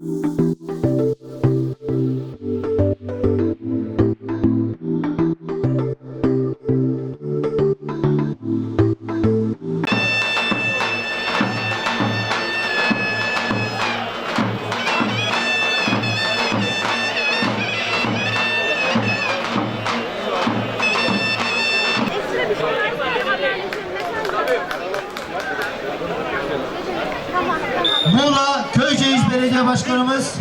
Muğla Başkanımız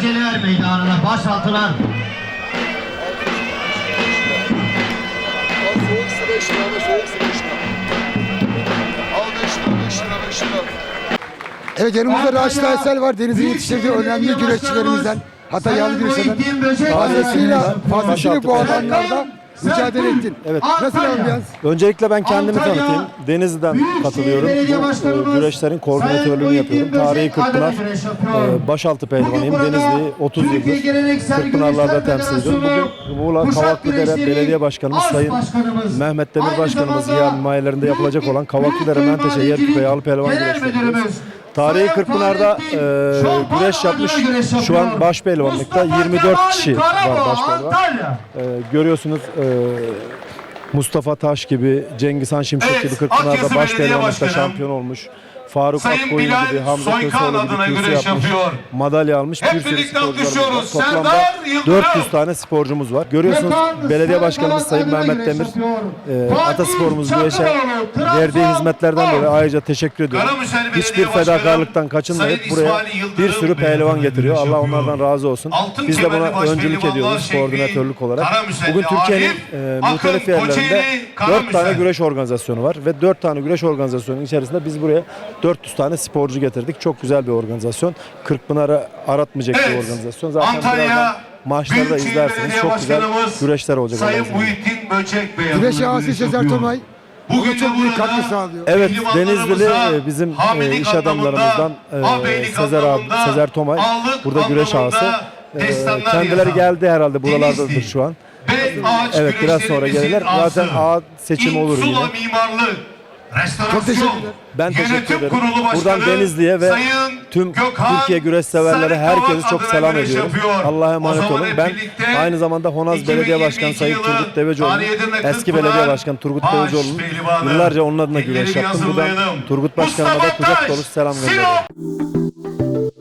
Geliver meydanına başaltılan Al soğuk su 5 lira, al soğuk su 5 lira. Al 5 lira, 5 lira, 5 lira. Evet yanımızda Raşit Aysel var. Deniz'in yetiştirdiği önemli güreşçilerimizden. Hatta yağlı güreşlerden. Fazlasıyla, fazlasıyla bu alanlarda mücadele ettin. Evet. Nasıl ambiyans? Öncelikle ben kendimi Antalya tanıtayım. Denizli'den Büyükşehir katılıyorum. Belediye Bu Başkanımız e, güreşlerin koordinatörlüğünü Sayın yapıyorum. Tarihi Kırkpınar, e, başaltı pehlivanıyım. Denizli'yi 30 Türkiye yıldır Geleneksel Kırkpınarlar'da temsil ediyorum. Bugün Muğla Kavaklıdere Belediye Başkanımız Sayın Başkanımız, Mehmet Demir Başkanımız zamanda yer himayelerinde yapılacak olan Kavaklıdere Büyük Menteşe Yer Küpe Yağlı Pehlivan Genel güreşleri. Tarihi Kırkpınar'da e, güreş yapmış. Şu an baş pehlivanlıkta Mustafa 24 Kemal kişi var baş pehlivan. E, görüyorsunuz e, Mustafa Taş gibi, Cengiz Han Şimşek Evet, gibi Kırkpınar'da baş pehlivanlıkta şampiyon olmuş. Faruk Sayın Akkoyun Bilal gibi, Hamza Soykan Köseoğlu adına gibi güreş yapmış. yapıyor. Madalya almış. Hep bir sürü birlikte sporcularımız var. alkışlıyoruz. Toplamda Serdar Yıldırım. 400 tane sporcumuz var. Görüyorsunuz Gökhan belediye başkanımız Sayın adına Mehmet güreş Demir yapıyor. e, Fatih atasporumuz güreşe Trabzon, verdiği hizmetlerden dolayı ayrıca teşekkür ediyorum. Karamürsel Belediye Hiçbir Başkanı fedakarlıktan kaçınmayıp Sayın buraya İsmail Yıldırım bir sürü pehlivan getiriyor. Allah yapıyor. onlardan razı olsun. Altın Biz de kemerli buna baş öncülük pehlivanlar ediyoruz şekli, koordinatörlük olarak. Bugün Türkiye'nin Arif, e, Akın muhtelif yerlerinde Koçeli, 4 tane güreş organizasyonu var ve 4 tane güreş organizasyonunun içerisinde biz buraya 400 tane sporcu getirdik. Çok güzel bir organizasyon. Kırkpınar'ı aratmayacak bir Evet. organizasyon. Zaten Antalya birazdan maçları da Büyükşehir izlersiniz. Çok güzel güreşler olacak. Sayın. Muhittin Böcek Bey Güreş adına ağası güreş Sezer yapıyor. Tomay. Bugün çok de büyük burada katkı sağlıyor. Evet Denizlili e, bizim e, iş adamlarımızdan e, Sezer abi, Sezer Tomay burada güreş ağası. E, kendileri yazan geldi herhalde buralardadır Denizli şu an. Evet biraz sonra gelirler. Zaten ağ seçimi olur yine. mimarlık, restorasyon, Çok teşekkürler. Ben teşekkür ederim. Buradan Denizli'ye ve Sayın tüm Gökhan Türkiye güreş severlere herkese çok selam ediyorum. Allah'a emanet olun. Ben aynı zamanda Honaz Belediye 2022 Başkanı Sayın Turgut Devecioğlu, eski belediye başkanı Turgut Devecioğlu'nun yıllarca onun adına güreş yaptım. Buradan. Turgut Başkanıma da kucak dolusu selam gönderiyorum.